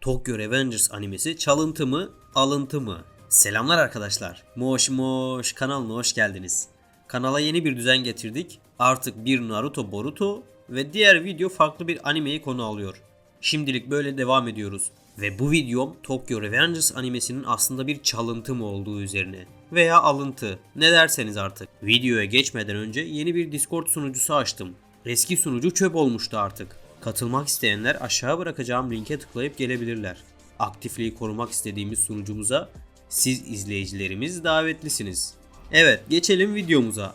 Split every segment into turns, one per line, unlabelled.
Tokyo Revengers animesi çalıntı mı, alıntı mı? Selamlar arkadaşlar. Moş moş kanalına hoş geldiniz. Kanala yeni bir düzen getirdik. Artık bir Naruto Boruto ve diğer video farklı bir animeyi konu alıyor. Şimdilik böyle devam ediyoruz. Ve bu videom Tokyo Revengers animesinin aslında bir çalıntı mı olduğu üzerine. Veya alıntı. Ne derseniz artık. Videoya geçmeden önce yeni bir Discord sunucusu açtım. Eski sunucu çöp olmuştu artık. Katılmak isteyenler aşağı bırakacağım linke tıklayıp gelebilirler. Aktifliği korumak istediğimiz sunucumuza siz izleyicilerimiz davetlisiniz. Evet geçelim videomuza.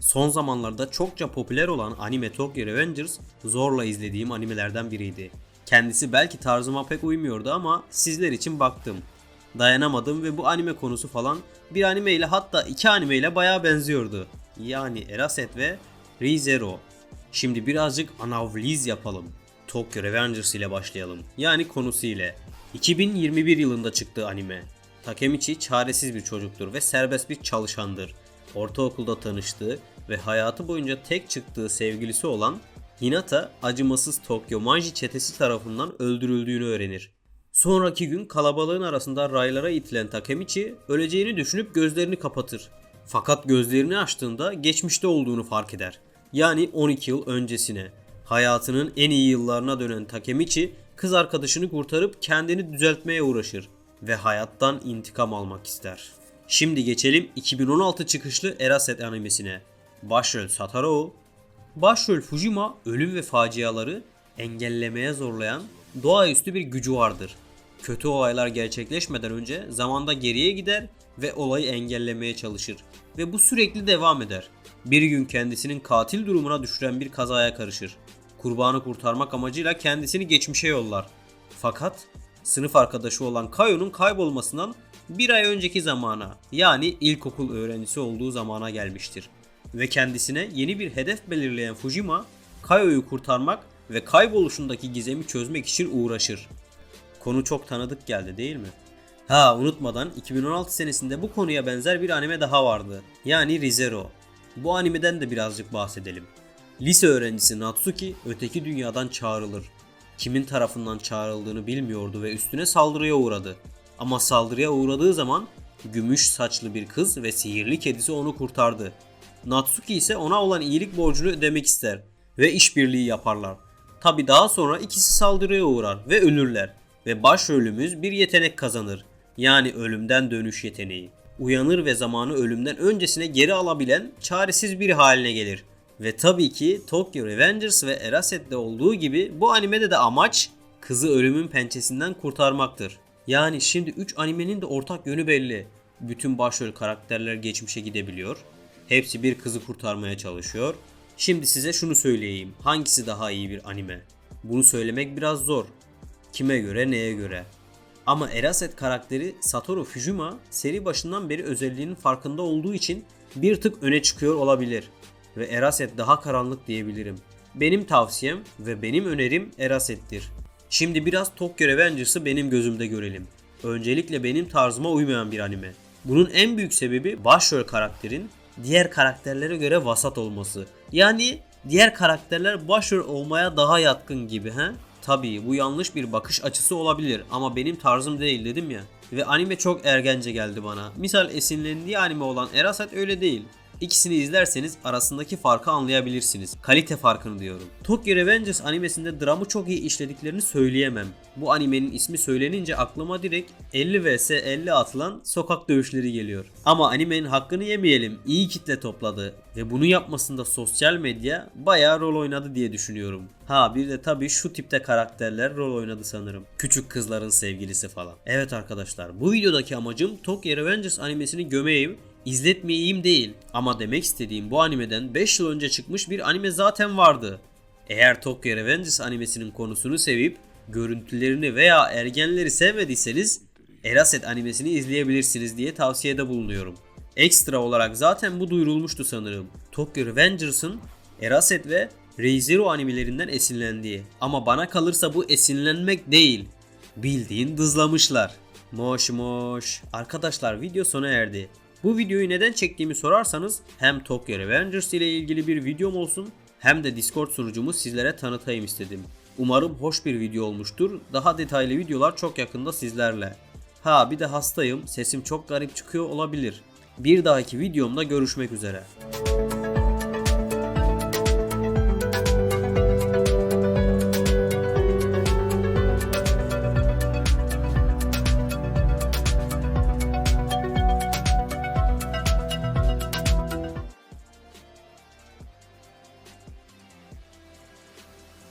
Son zamanlarda çokça popüler olan anime Tokyo Revengers zorla izlediğim animelerden biriydi. Kendisi belki tarzıma pek uymuyordu ama sizler için baktım. Dayanamadım ve bu anime konusu falan bir anime ile hatta iki anime ile bayağı benziyordu. Yani Eraset ve ReZero. Şimdi birazcık anavliz yapalım. Tokyo Revengers ile başlayalım. Yani konusu ile. 2021 yılında çıktı anime. Takemichi çaresiz bir çocuktur ve serbest bir çalışandır. Ortaokulda tanıştığı ve hayatı boyunca tek çıktığı sevgilisi olan Hinata acımasız Tokyo Manji çetesi tarafından öldürüldüğünü öğrenir. Sonraki gün kalabalığın arasında raylara itilen Takemichi öleceğini düşünüp gözlerini kapatır. Fakat gözlerini açtığında geçmişte olduğunu fark eder. Yani 12 yıl öncesine. Hayatının en iyi yıllarına dönen Takemichi kız arkadaşını kurtarıp kendini düzeltmeye uğraşır ve hayattan intikam almak ister. Şimdi geçelim 2016 çıkışlı Eraset animesine. Başrol Satoru, Başrol Fujima ölüm ve faciaları engellemeye zorlayan doğaüstü bir gücü vardır. Kötü olaylar gerçekleşmeden önce zamanda geriye gider ve olayı engellemeye çalışır. Ve bu sürekli devam eder. Bir gün kendisinin katil durumuna düşüren bir kazaya karışır. Kurbanı kurtarmak amacıyla kendisini geçmişe yollar. Fakat sınıf arkadaşı olan Kayo'nun kaybolmasından bir ay önceki zamana yani ilkokul öğrencisi olduğu zamana gelmiştir. Ve kendisine yeni bir hedef belirleyen Fujima, Kayo'yu kurtarmak ve kayboluşundaki gizemi çözmek için uğraşır. Konu çok tanıdık geldi değil mi? Ha unutmadan 2016 senesinde bu konuya benzer bir anime daha vardı. Yani ReZero. Bu animeden de birazcık bahsedelim. Lise öğrencisi Natsuki öteki dünyadan çağrılır. Kimin tarafından çağrıldığını bilmiyordu ve üstüne saldırıya uğradı. Ama saldırıya uğradığı zaman gümüş saçlı bir kız ve sihirli kedisi onu kurtardı. Natsuki ise ona olan iyilik borcunu ödemek ister ve işbirliği yaparlar. Tabi daha sonra ikisi saldırıya uğrar ve ölürler ve başrolümüz bir yetenek kazanır. Yani ölümden dönüş yeteneği. Uyanır ve zamanı ölümden öncesine geri alabilen çaresiz bir haline gelir. Ve tabii ki Tokyo Revengers ve Eraset'te olduğu gibi bu animede de amaç kızı ölümün pençesinden kurtarmaktır. Yani şimdi 3 animenin de ortak yönü belli. Bütün başrol karakterler geçmişe gidebiliyor. Hepsi bir kızı kurtarmaya çalışıyor. Şimdi size şunu söyleyeyim. Hangisi daha iyi bir anime? Bunu söylemek biraz zor. Kime göre neye göre? Ama Eraset karakteri Satoru Fujima seri başından beri özelliğinin farkında olduğu için bir tık öne çıkıyor olabilir. Ve Eraset daha karanlık diyebilirim. Benim tavsiyem ve benim önerim Eraset'tir. Şimdi biraz Tokyo Revengers'ı benim gözümde görelim. Öncelikle benim tarzıma uymayan bir anime. Bunun en büyük sebebi başrol karakterin diğer karakterlere göre vasat olması. Yani diğer karakterler başrol olmaya daha yatkın gibi he? Tabii bu yanlış bir bakış açısı olabilir ama benim tarzım değil dedim ya. Ve anime çok ergence geldi bana. Misal esinlendiği anime olan Eraset öyle değil. İkisini izlerseniz arasındaki farkı anlayabilirsiniz. Kalite farkını diyorum. Tokyo Revengers animesinde dramı çok iyi işlediklerini söyleyemem. Bu animenin ismi söylenince aklıma direkt 50 vs 50 atılan sokak dövüşleri geliyor. Ama animenin hakkını yemeyelim. İyi kitle topladı ve bunu yapmasında sosyal medya bayağı rol oynadı diye düşünüyorum. Ha bir de tabii şu tipte karakterler rol oynadı sanırım. Küçük kızların sevgilisi falan. Evet arkadaşlar bu videodaki amacım Tokyo Revengers animesini gömeyim izletmeyeyim değil. Ama demek istediğim bu animeden 5 yıl önce çıkmış bir anime zaten vardı. Eğer Tokyo Revengers animesinin konusunu sevip görüntülerini veya ergenleri sevmediyseniz Eraset animesini izleyebilirsiniz diye tavsiyede bulunuyorum. Ekstra olarak zaten bu duyurulmuştu sanırım. Tokyo Revengers'ın Eraset ve ReZero animelerinden esinlendiği. Ama bana kalırsa bu esinlenmek değil. Bildiğin dızlamışlar. Moş moş. Arkadaşlar video sona erdi. Bu videoyu neden çektiğimi sorarsanız hem Tokyo Revengers ile ilgili bir videom olsun hem de Discord sunucumu sizlere tanıtayım istedim. Umarım hoş bir video olmuştur. Daha detaylı videolar çok yakında sizlerle. Ha bir de hastayım. Sesim çok garip çıkıyor olabilir. Bir dahaki videomda görüşmek üzere.